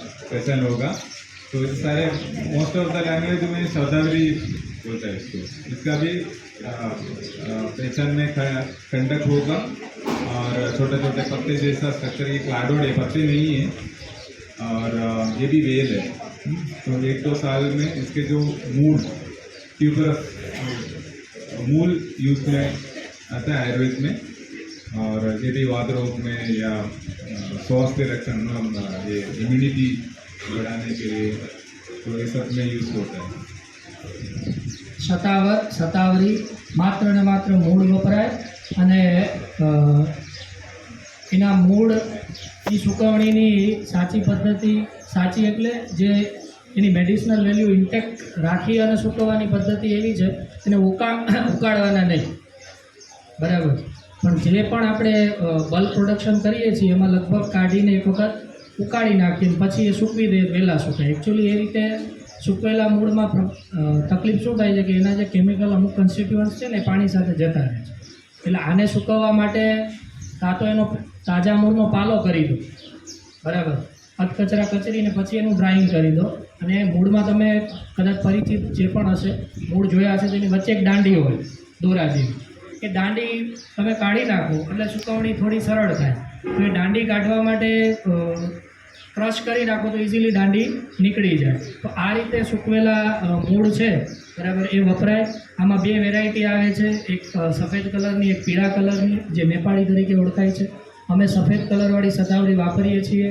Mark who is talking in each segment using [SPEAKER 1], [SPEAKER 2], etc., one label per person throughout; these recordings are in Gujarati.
[SPEAKER 1] पहचान होगा। तो सारे मोस्ट ऑफ़ द लैंग्वेज में शब्दावली बोलता है इसको। इसका भी अ, में खंडक होगा। और छोटे छोटे पत्ते जैसा स्ट्रक्चर ये क्लाडोड है पत्ते नहीं है। और ये भी वेल है। तो एक दो तो साल में इसके जो मूल ट्यूबरस मूल यूज़ में आता है आयुर्वेद में। और ये भी वाद रोग में या स्वास्थ्य रक्षण मतलब अ, ये इम्यूनिटी बढ़ाने के लिए तो ये सब में यूज होता है
[SPEAKER 2] શતાવર શતાવરી માત્ર ને માત્ર મૂળ વપરાય અને અ, એના મૂળની સુકવણીની સાચી પદ્ધતિ સાચી એટલે જે એની મેડિસિનલ વેલ્યુ ઇન્ટેક્ટ રાખી અને સૂકવવાની પદ્ધતિ એવી છે એને ઉકા ઉકાળવાના નહીં બરાબર પણ જે પણ આપણે બલ્ક પ્રોડક્શન કરીએ છીએ, એમાં લગભગ કાઢીને એક વખત ઉકાળી નાખીને પછી એ સૂકવી દે વહેલા સુકાય એકચ્યુઅલી એ રીતે સૂકવેલા મૂળમાં તકલીફ શું થાય છે કે એના જે કેમિકલ અમુક કન્સ્ટિટ્યુઅન્ટ્સ છે ને પાણી સાથે જતા રહે છે. એટલે આને સૂકવવા માટે કાં તો એનો તાજા મૂળનો પાલો કરી દો. બરાબર? અધકચરા કચરીને પછી એનું ડ્રાઇંગ કરી દો. અને મૂળમાં તમે કદાચ પરિચિત જે પણ હશે, મૂળ જોયા હશે તેની વચ્ચે એક દાંડી હોય, દોરા જેવી. એ દાંડી તમે કાઢી નાખો, એટલે સુકવણી થોડી સરળ થાય. તો એ દાંડી કાઢવા માટે ક્રશ કરી નાખો તો ઇઝીલી દાંડી નીકળી જાય. તો આ રીતે સૂકવેલા મૂળ છે, બરાબર, એ વપરાય. આમાં બે વેરાયટી આવે છે. એક સફેદ કલરની, એક પીળા કલરની, જે નેપાળી તરીકે ઓળખાય છે. અમે સફેદ કલરવાળી સતાવડી વાપરીએ છીએ.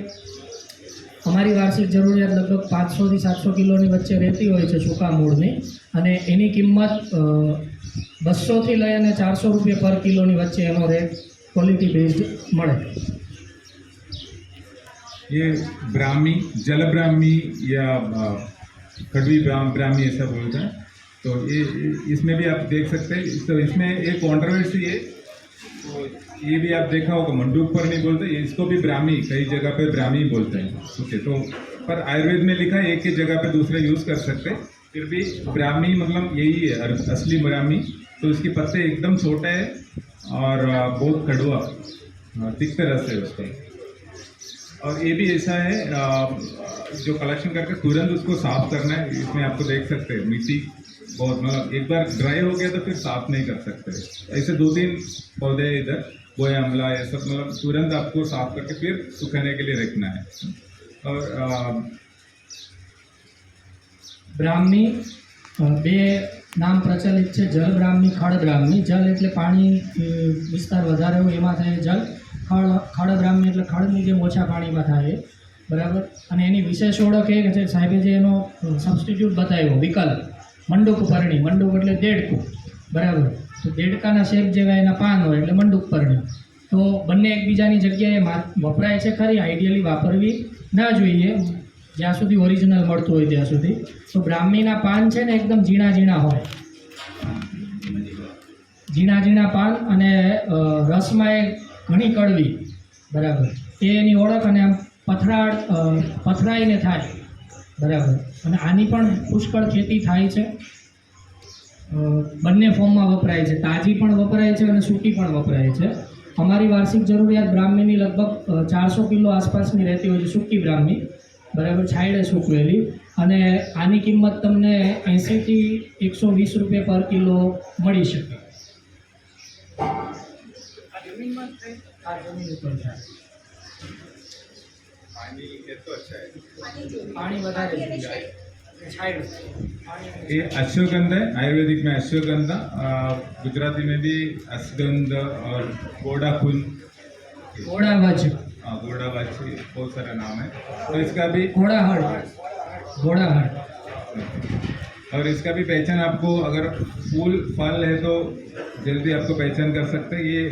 [SPEAKER 2] અમારી વાર્ષિક જરૂરિયાત લગભગ પાંચસોથી સાતસો કિલોની વચ્ચે રહેતી હોય છે સૂકા મૂળની અને એની કિંમત બસોથી લઈ અને ચારસો રૂપિયા પર કિલોની વચ્ચે એનો રેટ ક્વોલિટી બેઝડ મળે
[SPEAKER 1] ये ब्राह्मी जल ब्राह्मी या अ, कड़वी ब्राह्म ब्राह्मी ऐसा बोलते हैं तो ये इसमें भी आप देख सकते हैं तो इसमें एक कॉन्ट्रोवर्सी है तो ये भी आप देखा होगा, मंडूक पर नहीं बोलते, इसको भी ब्राह्मी, कई जगह पे ब्राह्मी बोलते हैं। ओके तो पर आयुर्वेद में लिखा है, एक ही जगह पे दूसरे यूज़ कर सकते, फिर भी ब्राह्मी मतलब यही है असली ब्राह्मी। तो इसके पत्ते एकदम छोटे हैं और बहुत कड़वा तिक्त रस है उसका। और ये भी ऐसा है जो कलेक्शन करके तुरंत उसको साफ़ करना है, इसमें आपको देख सकते हैं, मिट्टी बहुत मतलब एक बार ड्राई हो गया तो फिर साफ नहीं कर सकते ऐसे दो तीन पौधे हैं इधर बोया अमला ये सब मतलब तुरंत आपको साफ करके फिर सुखाने के लिए रखना है और अ,
[SPEAKER 2] બ્રાહ્મી અ, બે નામ પ્રચલિત છે જલ બ્રાહ્મી ખડ બ્રાહ્મી જલ એટલે પાણી અ, વિસ્તાર વધારે હોય એમાં થાય જલ ખડ ખડ બ્રાહ્મી એટલે ખડની જેમ ઓછા પાણીમાં થાય એ. બરાબર અને એની વિશેષ ઓળખ એ છે સાહેબે જે એનો સબસ્ટિટ્યૂટ બતાવ્યો વિકલ્પ મંડુક પરણી મંડુક એટલે દેડકું, બરાબર? તો દેડકાના શેપ જેવા એના પાન હોય એટલે મંડુક પરણી તો બંને એકબીજાની જગ્યાએ વપરાય છે ખરી આઈડિયલી વાપરવી ના જોઈએ. જ્યાં સુધી ઓરિજિનલ મળતું હોય ત્યાં સુધી. તો બ્રાહ્મીના પાન છે ને એકદમ ઝીણા ઝીણા હોય. ઝીણા ઝીણા પાન અને રસમાં એ ઘણી કડવી, બરાબર? એ એની ઓળખ અને આમ પથરાળ પથરાઈને થાય. બરાબર. અને આની પણ પુષ્કળ ખેતી થાય છે. બંને ફોર્મમાં વપરાય છે. તાજી પણ વપરાય છે અને સૂકી પણ વપરાય છે. અમારી વાર્ષિક જરૂરિયાત બ્રાહ્મીની લગભગ ચારસો કિલો આસપાસની રહેતી હોય છે સૂકી બ્રાહ્મી. બરાબર છાયડે સૂકવેલી. અને આની કિંમત તમને એંસીથી એકસો વીસ રૂપિયા પર કિલો મળી શકે. આ જમીન ઉપર થાય.
[SPEAKER 1] पानी ये तो अच्छा है
[SPEAKER 2] પાણી વધારે જાય છાંયડું પાણી
[SPEAKER 1] ये अश्वगंधा है आयुर्वेदिक में अश्वगंधा अ, गुजराती में भी अश्वगंध और गोड़ा फूल
[SPEAKER 2] ઘોડાવજ
[SPEAKER 1] हाँ, गोड़ा वाची बहुत सारा नाम है तो इसका भी
[SPEAKER 2] ઘોડાહળ ઘોડાહળ
[SPEAKER 1] और इसका भी पहचान आपको अगर फूल फल है तो जल्दी आपको पहचान कर सकते हैं। ये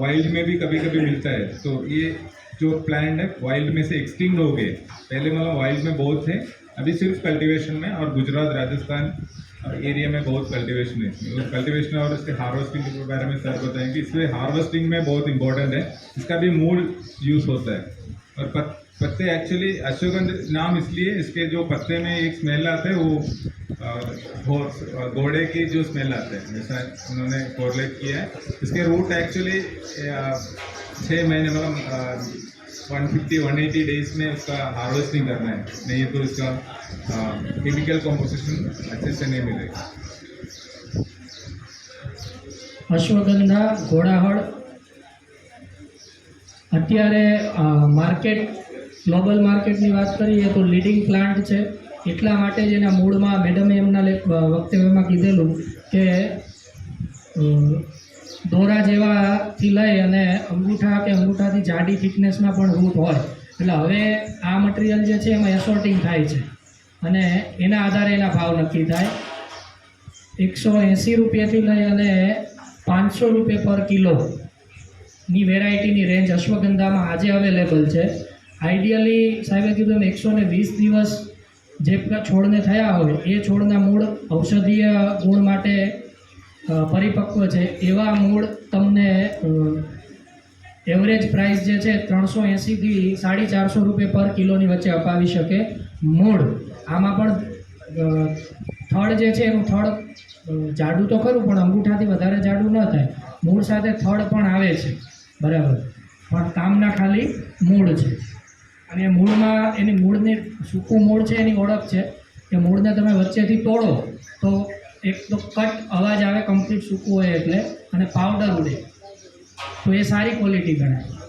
[SPEAKER 1] वाइल्ड में भी कभी कभी मिलता है। तो ये जो प्लांट है वाइल्ड में से एक्सटिंग हो गए। पहले मतलब वाइल्ड में बहुत थे अभी सिर्फ़ कल्टीवेशन में और गुजरात राजस्थान एरिया में बहुत कल्टीवेशन है। कल्टीवेशन और इसके हार्वेस्टिंग के बारे में सर बताएँगे। इसलिए हार्वेस्टिंग में बहुत इंपॉर्टेंट है। इसका भी मूल यूज़ होता है। और पत, पत्ते एक्चुअली अश्वगंध नाम इसलिए इसके जो पत्ते में एक स्मेल आता है वो घोड़े की जो स्मेल आता है जैसा उन्होंने कोरलेट किया है इसके रूट एक्चुअली छः महीने मतलब one fifty one eighty days में उसका हार्वेस्टिंग करना है नहीं तो इसका केमिकल कॉम्पोजिशन अच्छे से नहीं मिलेगा
[SPEAKER 2] અશ્વગંધા ઘોડાહળ અત્યારે અ, માર્કેટ ગ્લોબલ માર્કેટની વાત કરીએ તો લીડિંગ પ્લાન્ટ છે એટલા માટે જ એના મૂળમાં મેડમે એમના વક્તવ્યમાં કીધેલું કે દોરા જેવાથી લઈ અને અંગૂઠા કે અંગૂઠાથી જાડી થિકનેસના પણ રૂટ હોય. એટલે હવે આ મટીરિયલ જે છે એમાં એસોર્ટિંગ થાય છે. અને એના આધારે એના ભાવ નક્કી થાય. એકસો એંસી રૂપિયાથી લઈ અને પાંચસો રૂપિયા પર કિલો ની વેરાયટીની રેન્જ અશ્વગંધામાં આજે અવેલેબલ છે. આઈડિયલી સાહેબે કીધું એકસો ને વીસ દિવસ જે છોડને થયા હોય, એ છોડના મૂળ ઔષધીય ગુણ માટે પરિપક્વ છે. એવા મૂળ તમને એવરેજ પ્રાઇસ જે છે, ત્રણસો એંસીથી સાડી ચારસો રૂપિયા પર કિલોની વચ્ચે અપાવી શકે મૂળ. આમાં પણ થડ જે છે, એનું થડ જાડું તો ખરું, પણ અંગૂઠાથી વધારે જાડું ન થાય. મૂળ સાથે થડ પણ આવે છે. બરાબર. પણ કામના ખાલી મૂળ છે. અને મૂળમાં, એની મૂળની સૂકું મૂળ છે, એની ઓળખ છે. કે મૂળને તમે વચ્ચેથી તોડો, તો એક તો કટ અવાજ આવે કમ્પ્લીટ સૂકું હોય એટલે, અને પાવડર ઉડે. તો એ સારી ક્વોલિટી ગણાય.